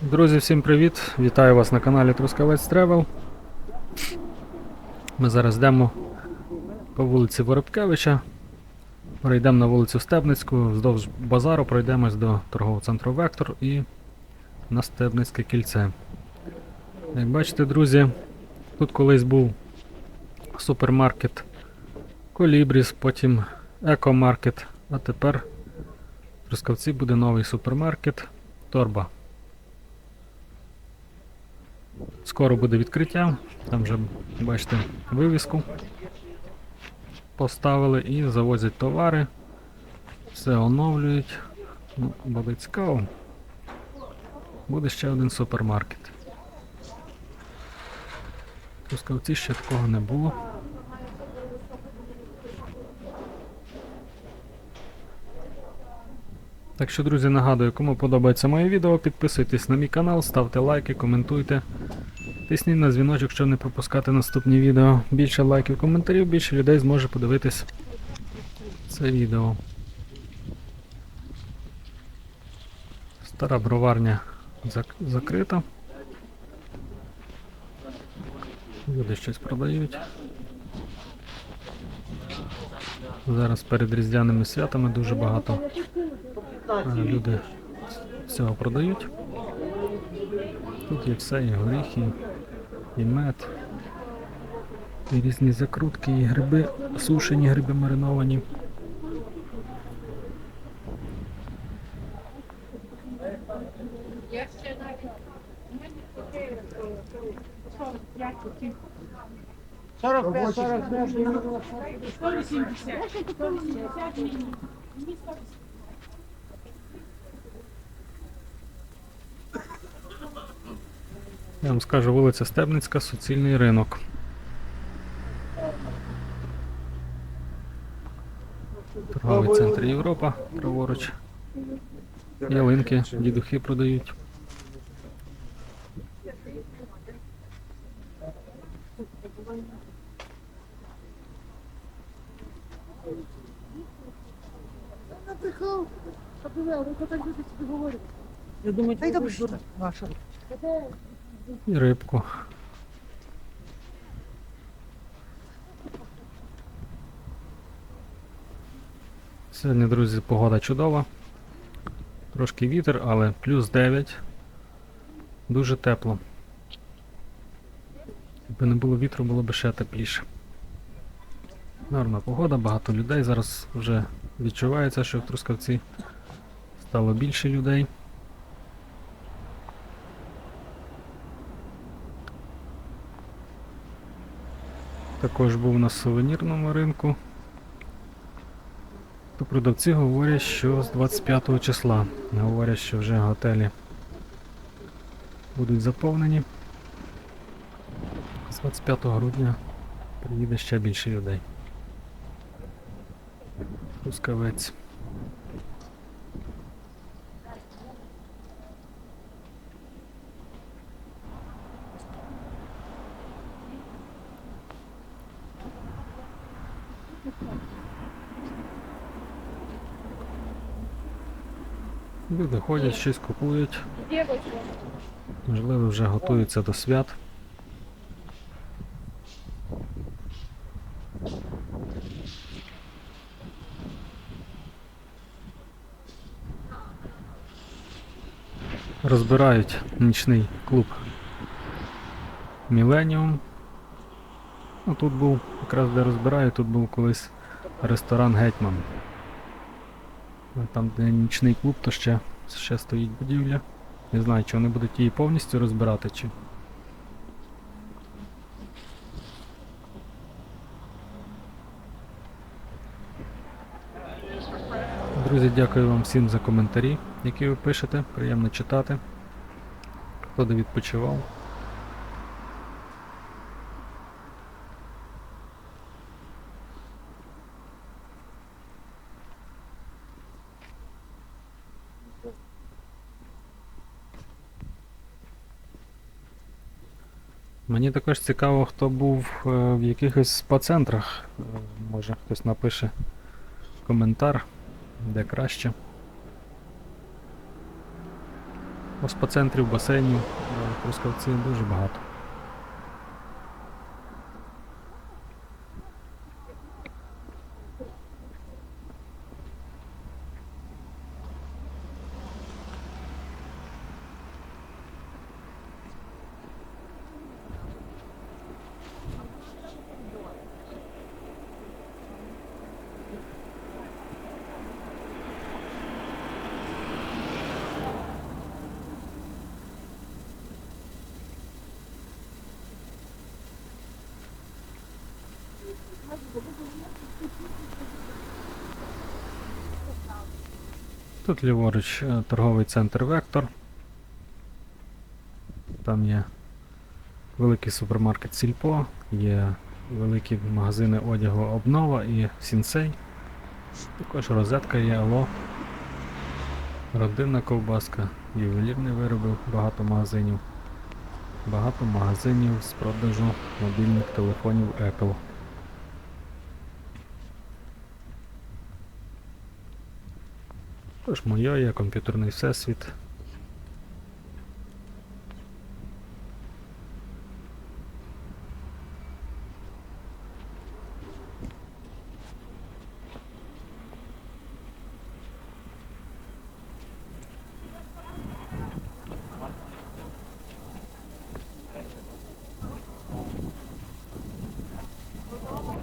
Друзі, всім привіт! Вітаю вас на каналі Трускавець Тревел. Ми зараз йдемо по вулиці Воробкевича. Перейдемо на вулицю Стебницьку, вздовж базару пройдемось до торгового центру Вектор і на Стебницьке кільце. Як бачите, друзі, тут колись був супермаркет Колібріс, потім екомаркет, а тепер в Трускавці буде новий супермаркет Торба. Скоро буде відкриття. Там вже, бачите, вивіску поставили і завозять товари. Все оновлюють. Ну, буде цікаво. Буде ще один супермаркет. Пускавці ще такого не було. Так що, друзі, нагадую, кому подобається моє відео, підписуйтесь на мій канал, ставте лайки, коментуйте. Тисніть на дзвіночок, щоб не пропускати наступні відео. Більше лайків, коментарів, більше людей зможе подивитись це відео. Стара броварня зак- закрита. Люди щось продають. Зараз перед різдвяними святами дуже багато люди всього продають. Тут є все, і горіхи, і мед, і різні закрутки, і гриби, сушені гриби мариновані. Сорок пять, сорок пять. Я вам скажу, вулиця Стебницька, суцільний ринок. Торговий центр Європа, праворуч. Ялинки, дідухи продають. Я думаю, й ваша. І рибку. Сьогодні, друзі, погода чудова. Трошки вітер, але плюс 9. Дуже тепло. Якби не було вітру, було б ще тепліше. Гарна погода, багато людей. Зараз вже відчувається, що в Трускавці стало більше людей. Також був на сувенірному ринку. То продавці говорять, що з 25 числа. Говорять, що вже готелі будуть заповнені. З 25 грудня приїде ще більше людей. Пускавець. Люди ходять, щось купують. Можливо, вже готуються до свят. Розбирають нічний клуб Міленіум. Ну, тут був, якраз де розбирають, тут був колись ресторан Гетьман. Там, де нічний клуб, то ще, ще стоїть будівля. Не знаю, чи вони будуть її повністю розбирати, чи. Друзі, дякую вам всім за коментарі, які ви пишете. Приємно читати. Хто де відпочивав. Мені також цікаво, хто був е, в якихось спа-центрах. Е, Може хтось напише коментар, де краще. Спа-центрів, басейнів, Трускавці дуже багато. Тут ліворуч е, торговий центр Вектор. Там є великий супермаркет Сільпо, є великі магазини одягу Обнова і Сінсей. Також розетка є Ало. Родинна ковбаска, ювелірні вироби, багато магазинів. Багато магазинів з продажу мобільних телефонів Apple. Тож моє є комп'ютерний всесвіт.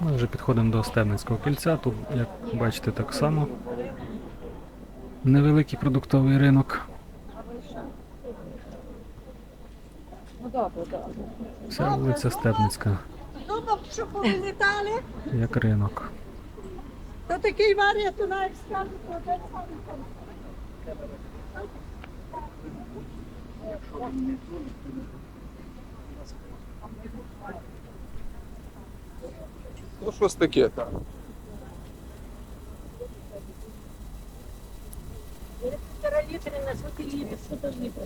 Ми вже підходимо до Стебницького кільця. Тут, як бачите, так само невеликий продуктовий ринок. Ну. Вся вулиця Стебницька, Думав, що повилітали, як ринок. то такий варіант у нас скажуть, то там. Ну щось таке. Півтора літри на літрів, що то літр?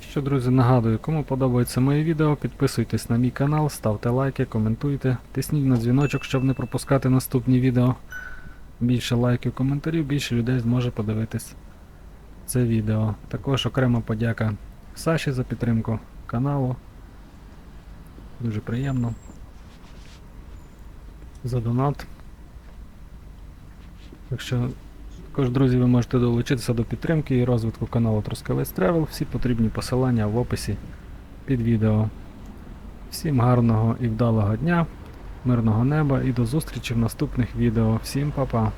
Що, друзі, нагадую, кому подобається моє відео, підписуйтесь на мій канал, ставте лайки, коментуйте, тисніть на дзвіночок, щоб не пропускати наступні відео. Більше лайків, коментарів, більше людей зможе подивитись це відео. Також окрема подяка Саші за підтримку каналу. Дуже приємно. За донат. Якщо також, друзі, ви можете долучитися до підтримки і розвитку каналу Трускавець Тревел. Всі потрібні посилання в описі під відео. Всім гарного і вдалого дня, мирного неба і до зустрічі в наступних відео. Всім па-па!